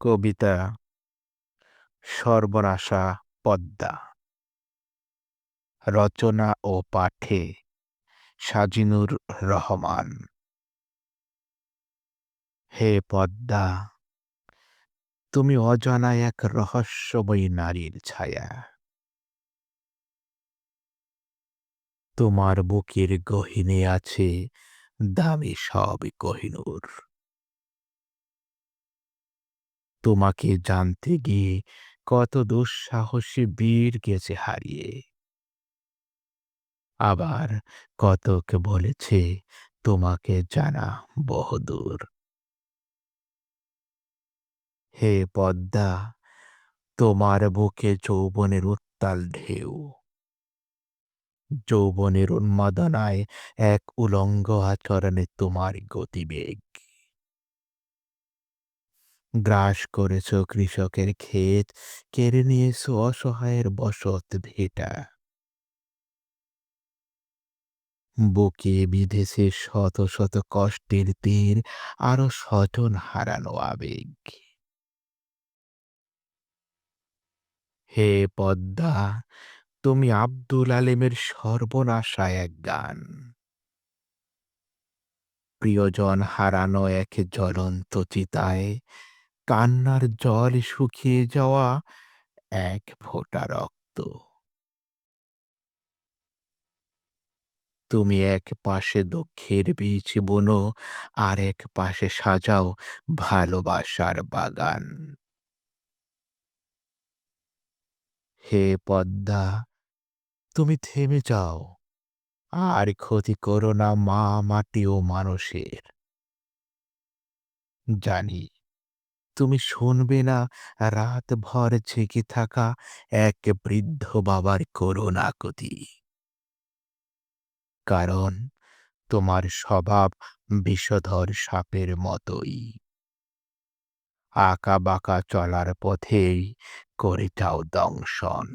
কবিতা, সর্বনাশা পদ্মা। রচনা ও পাঠে সাজিনুর রহমান। হে পদ্মা, তুমি অজানা এক রহস্যময়ী নারীর ছায়া। তোমার বুকের গহিনে আছে দামি সব কহিনুর তোমাকে জানতে গিয়ে কত দুঃসাহসী বীর গেছে হারিয়ে। আবার কতক বলেছে, তোমাকে জানা বহুদূর। হে পদ্মা, তোমার বুকে যৌবনের উত্তাল ঢেউ। যৌবনের উন্মাদনায় এক উলঙ্গ আচরণে তোমার গতিবেগ। গ্রাস করেছ কৃষকের ক্ষেত, কেড়ে নিয়েছ অসহায়ের বসত ভেটা। বুকে বিধেছে শত শত কষ্টের তীর, আরও স্বজন হারানো আবেগ। হে পদ্মা, তুমি আব্দুল আলেমের সর্বনাশা এক গান। প্রিয়জন হারানো এক জ্বলন্ত চিতায় কান্নার জল শুকিয়ে যাওয়া এক ফোঁটা রক্ত। তুমি এক পাশে দুঃখের বীজ বুনো, আর এক পাশে সাজাও ভালোবাসার বাগান। হে পদ্মা, তুমি থেমে যাও, আর ক্ষতি করো না মা, মাটি ও মানুষের। জানি তুমি শুনবে না। রাত ভর ঝেঁকে থাকা এক বৃদ্ধ বাবার করুণাকুতি। কারণ তোমার স্বভাব বিষধর সাপের মতোই। আঁকা বাঁকা চলার পথেই করে যাও দংশন।